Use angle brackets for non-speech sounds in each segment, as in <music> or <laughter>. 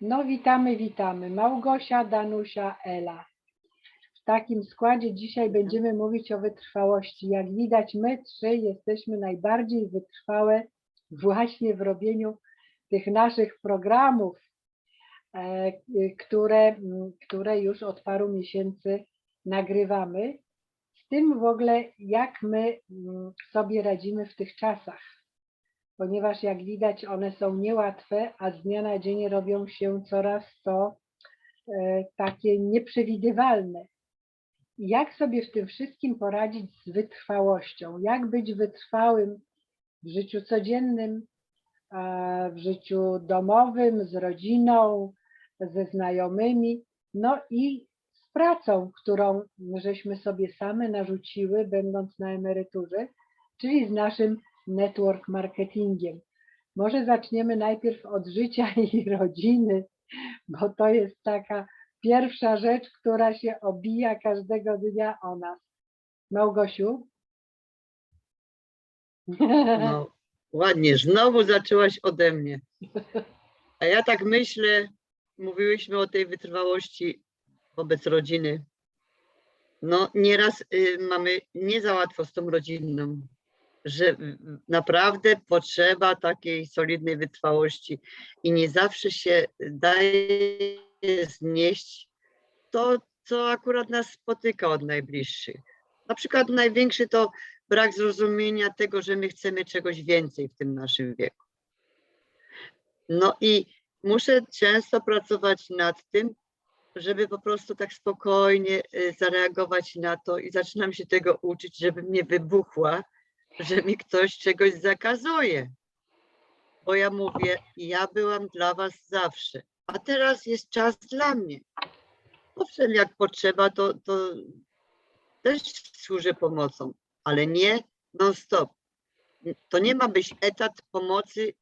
No witamy, witamy. Małgosia, Danusia, Ela. W takim składzie dzisiaj będziemy mówić o wytrwałości. Jak widać, my trzy jesteśmy najbardziej wytrwałe właśnie w robieniu tych naszych programów, e, które, które już od paru miesięcy nagrywamy. Z tym w ogóle, jak my m, sobie radzimy w tych czasach ponieważ jak widać one są niełatwe, a z dnia na dzień robią się coraz to e, takie nieprzewidywalne. Jak sobie w tym wszystkim poradzić z wytrwałością? Jak być wytrwałym w życiu codziennym, w życiu domowym, z rodziną, ze znajomymi, no i z pracą, którą żeśmy sobie same narzuciły, będąc na emeryturze, czyli z naszym network marketingiem. Może zaczniemy najpierw od życia <laughs> i rodziny, bo to jest taka pierwsza rzecz, która się obija każdego dnia o nas. Małgosiu? No, ładnie, znowu zaczęłaś ode mnie. A ja tak myślę, mówiłyśmy o tej wytrwałości wobec rodziny. No, nieraz y, mamy nie za łatwo z tą rodziną, że naprawdę potrzeba takiej solidnej wytrwałości i nie zawsze się daje znieść to, co akurat nas spotyka od najbliższych. Na przykład największy to brak zrozumienia tego, że my chcemy czegoś więcej w tym naszym wieku. No i muszę często pracować nad tym, żeby po prostu tak spokojnie y, zareagować na to i zaczynam się tego uczyć, żebym nie wybuchła, że mi ktoś czegoś zakazuje. Bo ja mówię, ja byłam dla was zawsze, a teraz jest czas dla mnie. Owszem, jak potrzeba, to, to też służę pomocą, ale nie non-stop. To nie ma być etat pomocy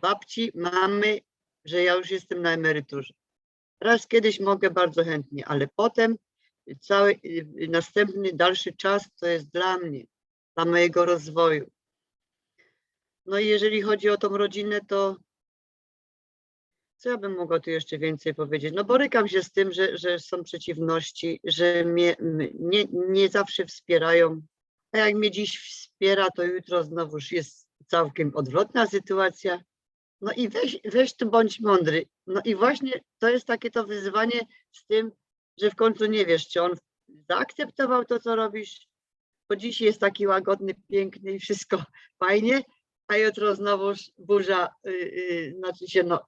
babci, mamy, że ja już jestem na emeryturze. Raz kiedyś mogę bardzo chętnie, ale potem cały y, następny, dalszy czas to jest dla mnie, dla mojego rozwoju. No i jeżeli chodzi o tą rodzinę, to co ja bym mogła tu jeszcze więcej powiedzieć? No borykam się z tym, że, że są przeciwności, że mnie nie, nie zawsze wspierają. A jak mnie dziś wspiera, to jutro znowuż jest całkiem odwrotna sytuacja. No i weź, weź tu bądź mądry. No i właśnie to jest takie to wyzwanie z tym, że w końcu nie wiesz, czy on zaakceptował to, co robisz, bo dziś jest taki łagodny, piękny i wszystko <laughs> fajnie, a jutro znowuż burza, yy, znaczy się no,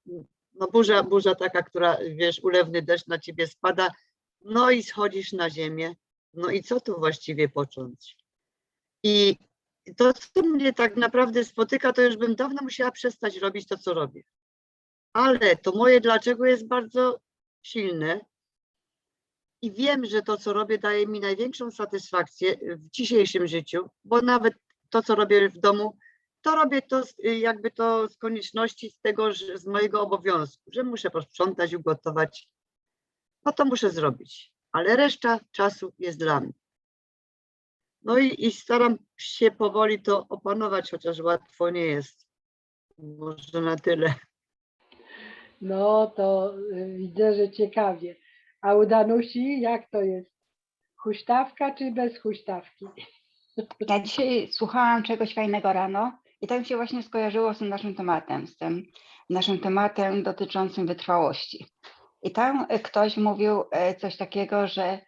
no burza, burza taka, która wiesz, ulewny deszcz na ciebie spada, no i schodzisz na ziemię, no i co tu właściwie począć? I to, co mnie tak naprawdę spotyka, to już bym dawno musiała przestać robić to, co robię. Ale to moje dlaczego jest bardzo silne i wiem, że to, co robię, daje mi największą satysfakcję w dzisiejszym życiu, bo nawet to, co robię w domu, to robię to z- jakby to z konieczności, z tego, z mojego obowiązku, że muszę posprzątać, ugotować, no to muszę zrobić, ale reszta czasu jest dla mnie. No i, i staram się powoli to opanować, chociaż łatwo nie jest. Może na tyle. No to y, widzę, że ciekawie. A u Danusi jak to jest? Huśtawka czy bez huśtawki? Ja dzisiaj słuchałam czegoś fajnego rano i tak mi się właśnie skojarzyło z tym naszym tematem, z tym naszym tematem dotyczącym wytrwałości. I tam e, ktoś mówił e, coś takiego, że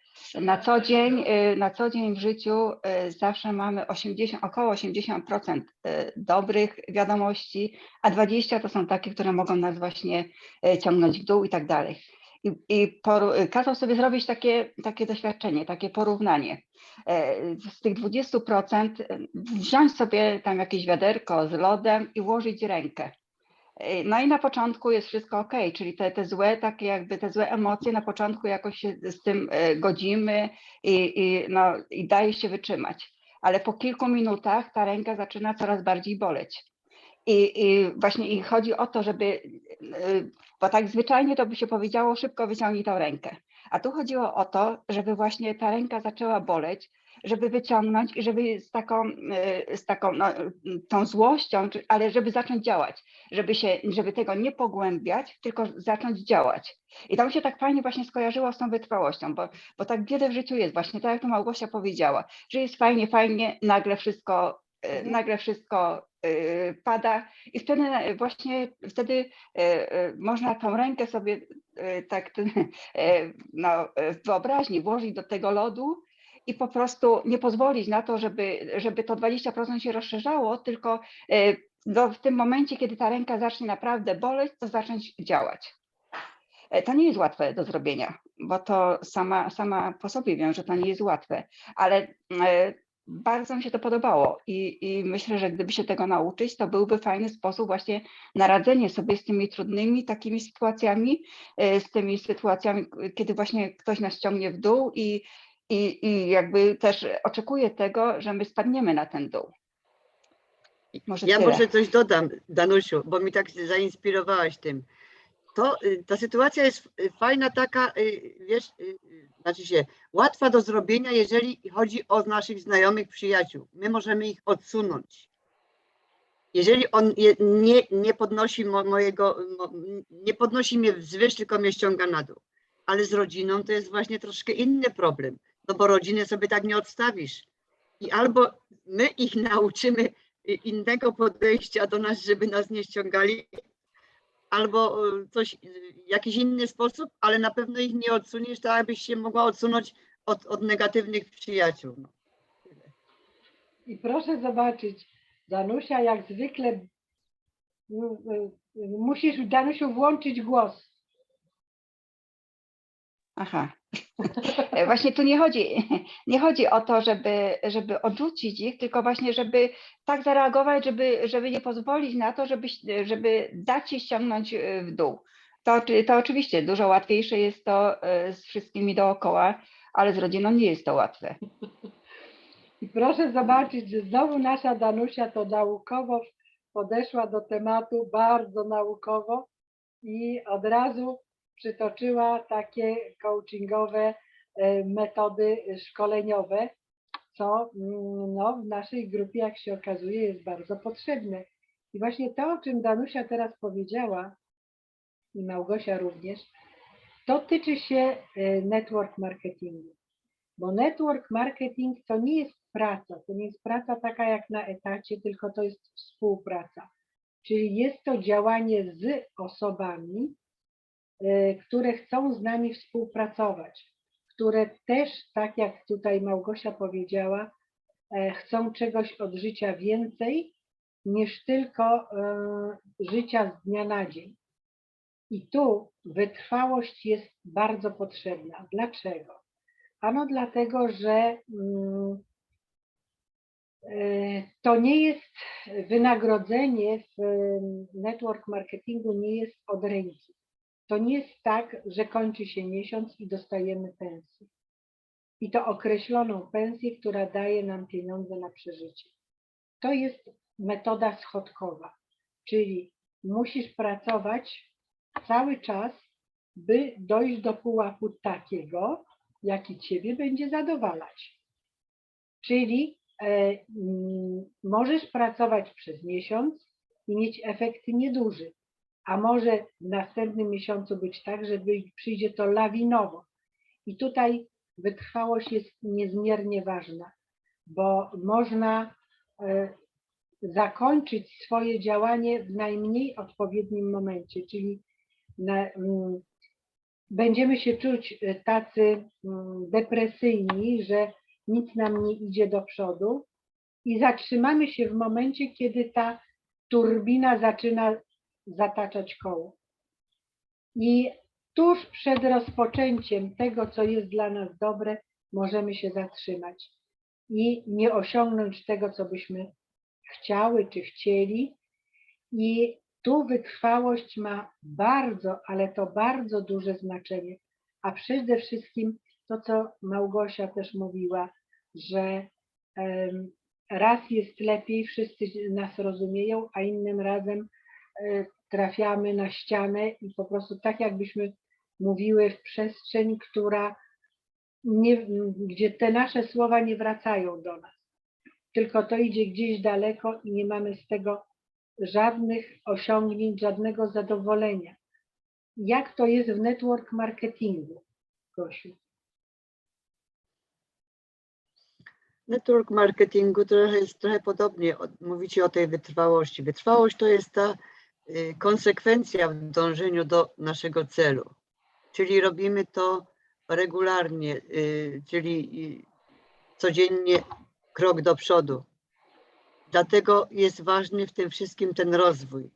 na co dzień, e, na co dzień w życiu zawsze mamy 80, około 80% e, dobrych wiadomości, a 20 to są takie, które mogą nas właśnie ciągnąć w dół i tak dalej. I, i kazał sobie zrobić takie, takie doświadczenie, takie porównanie e, z tych 20% e, wziąć sobie tam jakieś wiaderko z lodem i włożyć rękę. E, No i na początku jest wszystko ok, czyli te, te złe, takie jakby te złe emocje na początku jakoś się z tym godzimy i, i, no, i daje się wytrzymać. Ale po kilku minutach ta ręka zaczyna coraz bardziej boleć. I, I właśnie i chodzi o to, żeby, bo tak zwyczajnie to by się powiedziało, szybko wyciągnij tą rękę. A tu chodziło o to, żeby właśnie ta ręka zaczęła boleć, żeby wyciągnąć i żeby z taką, e, z taką no, tą złością, ale żeby zacząć działać, żeby się, żeby tego nie pogłębiać, tylko zacząć działać. I to mi się tak fajnie właśnie skojarzyło z tą wytrwałością, bo, bo tak wiele w życiu jest właśnie, tak jak to Małgosia powiedziała, że jest fajnie, fajnie, nagle wszystko. Nagle wszystko e, pada i wtedy właśnie wtedy e, można tą rękę sobie tak <laughs> no, w wyobraźni włożyć do tego lodu i po prostu nie pozwolić na to, żeby, żeby to 20% się rozszerzało, tylko do, w tym momencie, kiedy ta ręka zacznie naprawdę boleć, to zacząć działać. E, To nie jest łatwe do zrobienia, bo to sama, sama po sobie wiem, że to nie jest łatwe, ale e, bardzo mi się to podobało i, i myślę, że gdyby się tego nauczyć, to byłby fajny sposób właśnie na radzenie sobie z tymi trudnymi takimi sytuacjami, e, z tymi sytuacjami, kiedy właśnie ktoś nas ciągnie w dół i, i, i jakby też oczekuje tego, że my spadniemy na ten dół. Może Ja tyle. może coś dodam, Danusiu, bo mi tak zainspirowałaś tym. To y, ta sytuacja jest y, fajna taka, y, wiesz, znaczy się łatwa do zrobienia, jeżeli chodzi o naszych znajomych, przyjaciół. My możemy ich odsunąć. Jeżeli on je, nie, nie podnosi mo, mojego, mo, nie podnosi mnie wzwyż, tylko mnie ściąga na dół. Ale z rodziną to jest właśnie troszkę inny problem, no bo rodziny sobie tak nie odstawisz. I albo my ich nauczymy innego podejścia do nas, żeby nas nie ściągali, albo y, coś, y, jakiś inny sposób, ale na pewno ich nie odsuniesz, tak abyś się mogła odsunąć od, od negatywnych przyjaciół. No. I proszę zobaczyć, Danusia jak zwykle musisz Danusiu włączyć głos. Aha. E, Właśnie tu nie chodzi, nie chodzi o to, żeby, żeby odrzucić ich, tylko właśnie, żeby tak zareagować, żeby, żeby nie pozwolić na to, żeby, żeby dać się ściągnąć e, w dół. To, to oczywiście dużo łatwiejsze jest to e, z wszystkimi dookoła, ale z rodziną nie jest to łatwe. I proszę zobaczyć, że znowu nasza Danusia to naukowo podeszła do tematu, bardzo naukowo i od razu przytoczyła takie coachingowe e, metody szkoleniowe, co mm, no, w naszej grupie, jak się okazuje, jest bardzo potrzebne. I właśnie to, o czym Danusia teraz powiedziała, i Małgosia również, to tyczy się e, network marketingu. Bo network marketing to nie jest praca, to nie jest praca taka jak na etacie, tylko to jest współpraca. Czyli jest to działanie z osobami, które chcą z nami współpracować, które też, tak jak tutaj Małgosia powiedziała, e, chcą czegoś od życia więcej niż tylko e, życia z dnia na dzień. I tu wytrwałość jest bardzo potrzebna. Dlaczego? Ano dlatego, że mm, e, to nie jest wynagrodzenie w em, network marketingu nie jest od ręki. To nie jest tak, że kończy się miesiąc i dostajemy pensję. I to określoną pensję, która daje nam pieniądze na przeżycie. To jest metoda schodkowa, czyli musisz pracować cały czas, by dojść do pułapu takiego, jaki Ciebie będzie zadowalać. Czyli e, możesz pracować przez miesiąc i mieć efekty nieduży, a może w następnym miesiącu być tak, że przyjdzie to lawinowo. I tutaj wytrwałość jest niezmiernie ważna, bo można e, zakończyć swoje działanie w najmniej odpowiednim momencie, czyli na, mm, będziemy się czuć e, tacy mm, depresyjni, że nic nam nie idzie do przodu i zatrzymamy się w momencie, kiedy ta turbina zaczyna zataczać koło. I tuż przed rozpoczęciem tego, co jest dla nas dobre, możemy się zatrzymać i nie osiągnąć tego, co byśmy chciały czy chcieli. I tu wytrwałość ma bardzo, ale to bardzo duże znaczenie. A przede wszystkim to, co Małgosia też mówiła, że raz jest lepiej, wszyscy nas rozumieją, a innym razem e, trafiamy na ścianę i po prostu tak jakbyśmy mówiły w przestrzeń, która nie, gdzie te nasze słowa nie wracają do nas. Tylko to idzie gdzieś daleko i nie mamy z tego żadnych osiągnięć, żadnego zadowolenia. Jak to jest w network marketingu, Gosiu? Network marketingu trochę jest trochę podobnie. Mówicie o tej wytrwałości. Wytrwałość to jest ta konsekwencja w dążeniu do naszego celu. Czyli robimy to regularnie, y, czyli y, codziennie krok do przodu. Dlatego jest ważny w tym wszystkim ten rozwój.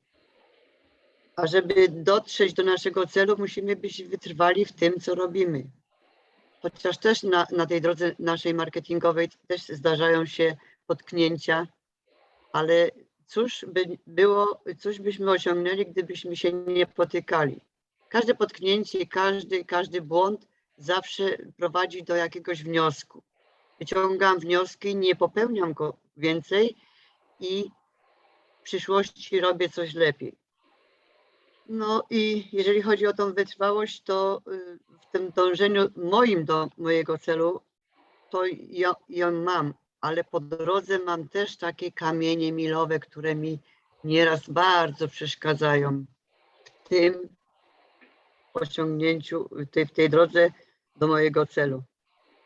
A żeby dotrzeć do naszego celu, musimy być wytrwali w tym, co robimy. Chociaż też na, na tej drodze naszej marketingowej też zdarzają się potknięcia, ale cóż by było, cóż byśmy osiągnęli, gdybyśmy się nie potykali. Każde potknięcie, każdy, każdy błąd zawsze prowadzi do jakiegoś wniosku. Wyciągam wnioski, nie popełniam go więcej i w przyszłości robię coś lepiej. No i jeżeli chodzi o tą wytrwałość, to y, w tym dążeniu moim do mojego celu, to ja, ją mam, ale po drodze mam też takie kamienie milowe, które mi nieraz bardzo przeszkadzają w tym osiągnięciu, w tej, w tej drodze do mojego celu.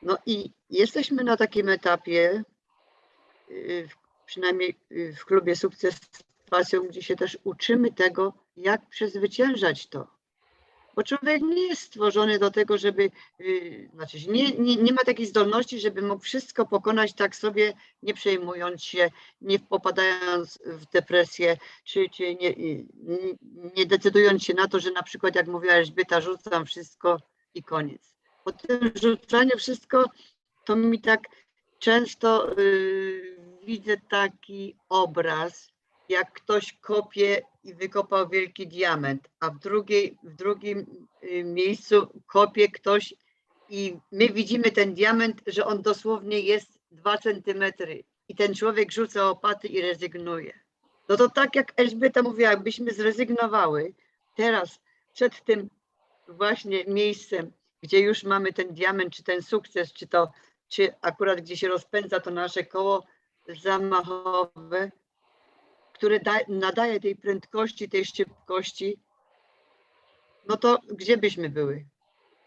No i jesteśmy na takim etapie, y, w- przynajmniej y, w klubie Sukces z Pasją, gdzie się też uczymy tego, jak przezwyciężać to. Bo człowiek nie jest stworzony do tego, żeby, yy, znaczy nie, nie, nie ma takiej zdolności, żeby mógł wszystko pokonać tak sobie, nie przejmując się, nie popadając w depresję, czy, czy nie, yy, nie, decydując się na to, że na przykład, jak mówiła Elżbieta, rzucam wszystko i koniec. Bo tym rzucanie wszystko, to mi tak często yy, widzę taki obraz, jak ktoś kopie i wykopał wielki diament, a w, drugiej, w drugim y, miejscu kopie ktoś i my widzimy ten diament, że on dosłownie jest dwa centymetry i ten człowiek rzuca opaty i rezygnuje. No to tak jak Elżbieta mówiła, jakbyśmy zrezygnowały teraz przed tym właśnie miejscem, gdzie już mamy ten diament, czy ten sukces, czy to, czy akurat gdzie się rozpędza to nasze koło zamachowe, które da, nadaje tej prędkości, tej szybkości, no to gdzie byśmy były?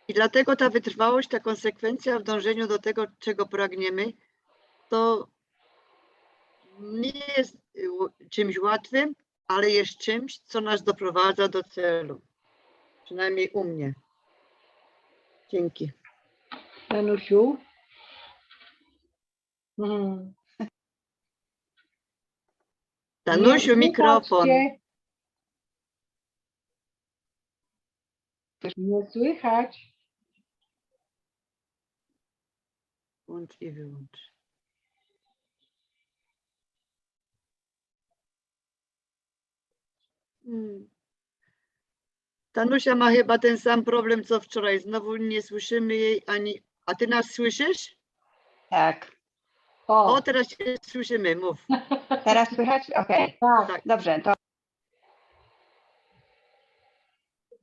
I dlatego ta wytrwałość, ta konsekwencja w dążeniu do tego, czego pragniemy, to nie jest czymś łatwym, ale jest czymś, co nas doprowadza do celu. Przynajmniej u mnie. Dzięki. Danusiu? Hmm. Danusiu, mikrofon. cię. Nie słychać. Włącz i wyłącz. Hmm. Danusia ma chyba ten sam problem co wczoraj. Znowu nie słyszymy jej ani. A ty nas słyszysz? Tak. O, O, teraz cię słyszymy, mów. <laughs> Teraz słychać? Okej. tak. tak. Dobrze, to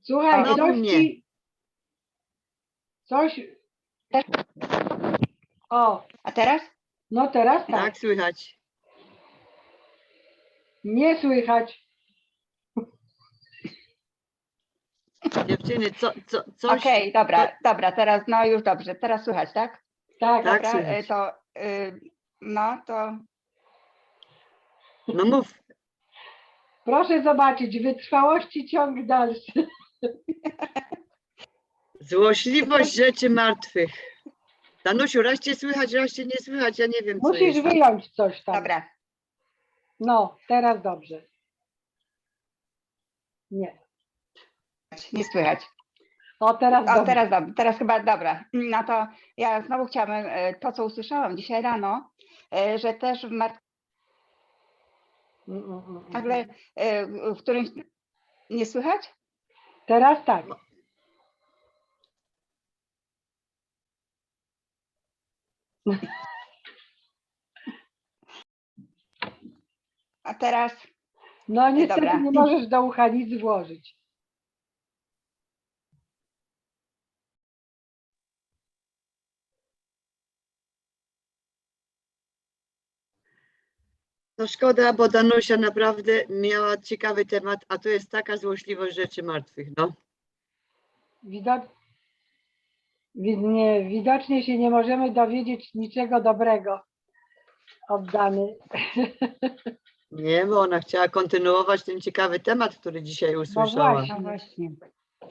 Słuchaj, No, coś mnie. ci... Coś... O, a teraz? no teraz tak. Tak, słychać. Nie słychać. Dziewczyny, co, co, coś. Okej, dobra, dobra, teraz no już dobrze. Teraz słychać, tak? Tak, Tak. Dobra, słychać. y, to y, no to No mów. proszę zobaczyć, wytrwałości ciąg dalszy. Złośliwość rzeczy martwych. Danusiu, raz cię słychać, raz cię nie słychać. Ja nie wiem, co Musisz jest. wyjąć coś tam. dobra. No, teraz dobrze. Nie. Nie słychać. O, teraz O, dobrze. teraz, dob- teraz chyba dobra. No to ja znowu chciałabym e, to, co usłyszałam dzisiaj rano, że też w mar- Mm, mm, mm, mm. e, w którymś nie słychać? Teraz tak. A teraz No niestety dobra. nie możesz do ucha nic włożyć. No szkoda, bo Danusia naprawdę miała ciekawy temat, a to jest taka złośliwość rzeczy martwych, no. Widok... wi- nie, widocznie się nie możemy dowiedzieć niczego dobrego od Dany. <laughs> Nie, bo ona chciała kontynuować ten ciekawy temat, który dzisiaj usłyszała. właśnie. No właśnie.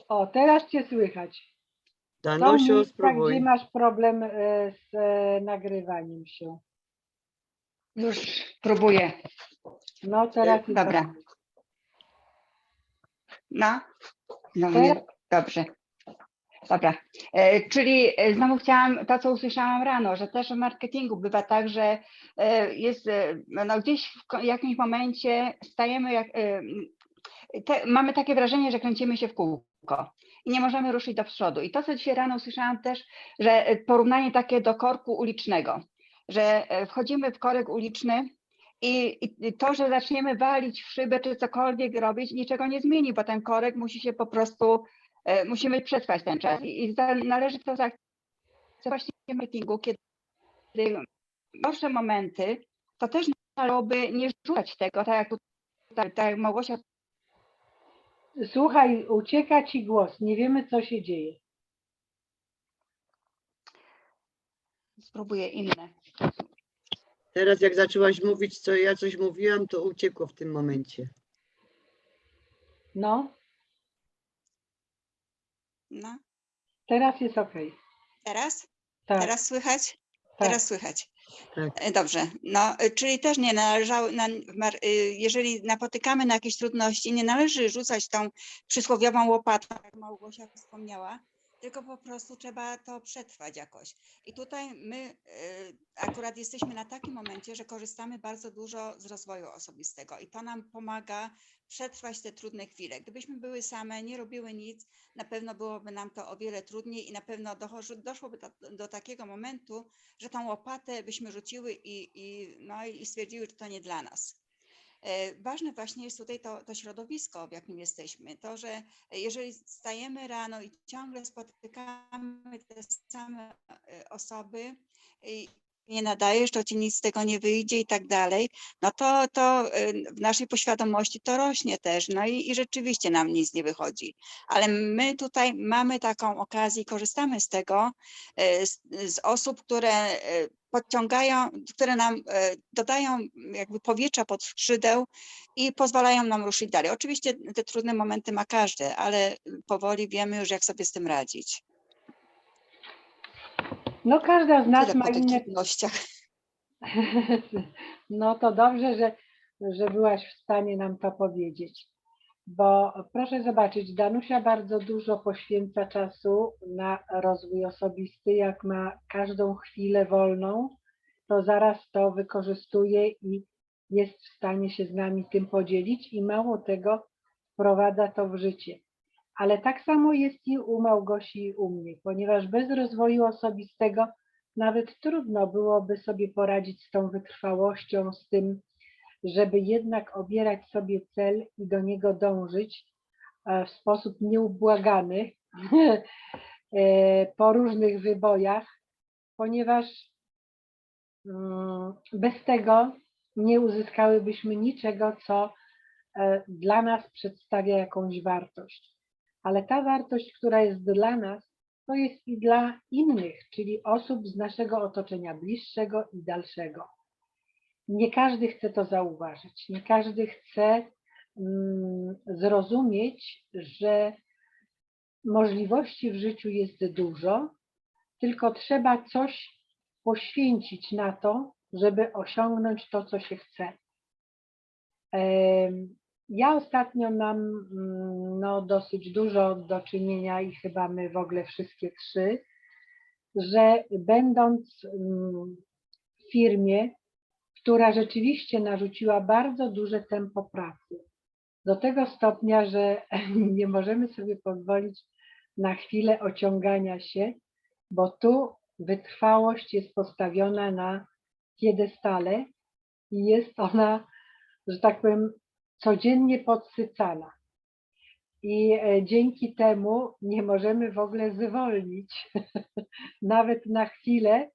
O, teraz Cię słychać. To Danusiu, miejsca, spróbuj. gdzie masz problem e, z e, nagrywaniem się. Już próbuję. No teraz jest Dobra. No. No nie, dobrze. Dobra. E, czyli e, znowu chciałam to, co usłyszałam rano, że też w marketingu bywa tak, że e, jest e, no, gdzieś w jakimś momencie stajemy jak. e, te, mamy takie wrażenie, że kręcimy się w kółko i nie możemy ruszyć do przodu. I to, co dzisiaj rano usłyszałam też, że e, porównanie takie do korku ulicznego, że e, wchodzimy w korek uliczny i, I to, że zaczniemy walić w szybę czy cokolwiek robić, niczego nie zmieni, bo ten korek musi się po prostu, e, musimy przetrwać ten czas. I, i za, należy to właśnie w marketingu, kiedy gorsze momenty, to też należałoby nie rzucać tego, tak jak tutaj, tak jak Małgosia Słuchaj, ucieka Ci głos. Nie wiemy, co się dzieje. Spróbuje inne. Teraz jak zaczęłaś mówić, co ja coś mówiłam, to uciekło w tym momencie. No, No, teraz jest ok. teraz? Tak, Teraz słychać? tak. Teraz słychać. Tak. E, Dobrze. No, e, czyli też nie należało, na, mar- y, jeżeli napotykamy na jakieś trudności, nie należy rzucać tą przysłowiową łopatą, jak Małgosia wspomniała, tylko po prostu trzeba to przetrwać jakoś. I tutaj my y, akurat jesteśmy na takim momencie, że korzystamy bardzo dużo z rozwoju osobistego i to nam pomaga przetrwać te trudne chwile. Gdybyśmy były same, nie robiły nic, na pewno byłoby nam to o wiele trudniej i na pewno doszłoby do, do takiego momentu, że tą łopatę byśmy rzuciły i, i, no, i stwierdziły, że to nie dla nas. E, Ważne właśnie jest tutaj to, to środowisko, w jakim jesteśmy. To, że jeżeli stajemy rano i ciągle spotykamy te same e, osoby nie nadajesz, to ci nic z tego nie wyjdzie i tak dalej, no to, to e, w naszej poświadomości to rośnie też. No i, i rzeczywiście nam nic nie wychodzi. Ale my tutaj mamy taką okazję i korzystamy z tego, e, z, z osób, które e, podciągają, które nam dodają jakby powietrza pod skrzydeł i pozwalają nam ruszyć dalej. Oczywiście te trudne momenty ma każdy, ale powoli wiemy już, jak sobie z tym radzić. No każda z nas Tyle ma inne. <laughs> No to dobrze, że, że byłaś w stanie nam to powiedzieć. Bo proszę zobaczyć, Danusia bardzo dużo poświęca czasu na rozwój osobisty. Jak ma każdą chwilę wolną, to zaraz to wykorzystuje i jest w stanie się z nami tym podzielić i mało tego wprowadza to w życie. Ale tak samo jest i u Małgosi i u mnie, ponieważ bez rozwoju osobistego nawet trudno byłoby sobie poradzić z tą wytrwałością, z tym, żeby jednak obierać sobie cel i do niego dążyć e, w sposób nieubłagany <laughs> e, po różnych wybojach, ponieważ mm, bez tego nie uzyskałybyśmy niczego, co e, dla nas przedstawia jakąś wartość. Ale ta wartość, która jest dla nas, to jest i dla innych, czyli osób z naszego otoczenia bliższego i dalszego. Nie każdy chce to zauważyć, nie każdy chce mm, zrozumieć, że możliwości w życiu jest dużo, tylko trzeba coś poświęcić na to, żeby osiągnąć to, co się chce. Ja ostatnio mam mm, no, dosyć dużo do czynienia i chyba my w ogóle wszystkie trzy, że będąc mm, w firmie, która rzeczywiście narzuciła bardzo duże tempo pracy, do tego stopnia, że <laughs> nie możemy sobie pozwolić na chwilę ociągania się, bo tu wytrwałość jest postawiona na piedestale i jest ona, że tak powiem, codziennie podsycana. I e, dzięki temu nie możemy w ogóle zwolnić, <laughs> nawet na chwilę.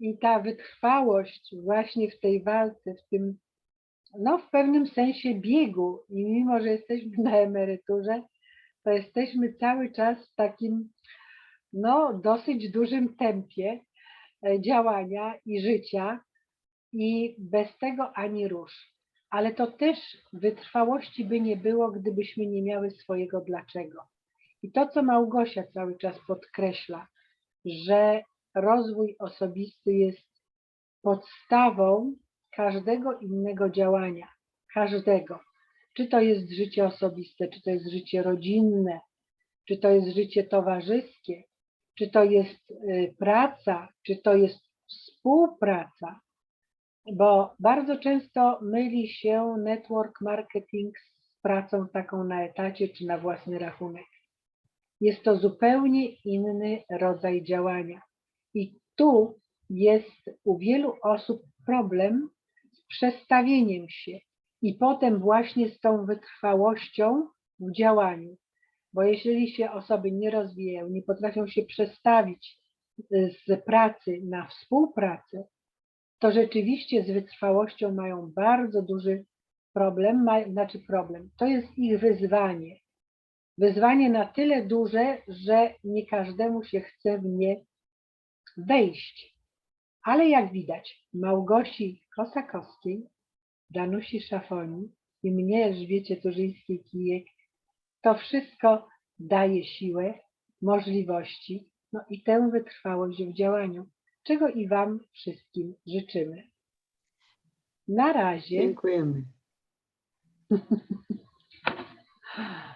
I ta wytrwałość właśnie w tej walce, w tym, no w pewnym sensie biegu, i mimo, że jesteśmy na emeryturze, to jesteśmy cały czas w takim, no dosyć dużym tempie e, działania i życia i bez tego ani rusz. Ale to też wytrwałości by nie było, gdybyśmy nie miały swojego dlaczego. I to, co Małgosia cały czas podkreśla, że rozwój osobisty jest podstawą każdego innego działania, każdego. Czy to jest życie osobiste, czy to jest życie rodzinne, czy to jest życie towarzyskie, czy to jest y, praca, czy to jest współpraca, bo bardzo często myli się network marketing z pracą taką na etacie czy na własny rachunek. Jest to zupełnie inny rodzaj działania. I tu jest u wielu osób problem z przestawieniem się i potem właśnie z tą wytrwałością w działaniu. Bo jeżeli się osoby nie rozwijają, nie potrafią się przestawić y, z pracy na współpracę, to rzeczywiście z wytrwałością mają bardzo duży problem, ma, znaczy problem. To jest ich wyzwanie. Wyzwanie na tyle duże, że nie każdemu się chce w nie wejść. Ale jak widać, Małgosi Kosakowskiej, Danusi Szafoni i mnie, Elżbiecie Turzyńskiej-Kijek, to wszystko daje siłę, możliwości, no i tę wytrwałość w działaniu, czego i Wam wszystkim życzymy. Na razie. Dziękujemy. <laughs>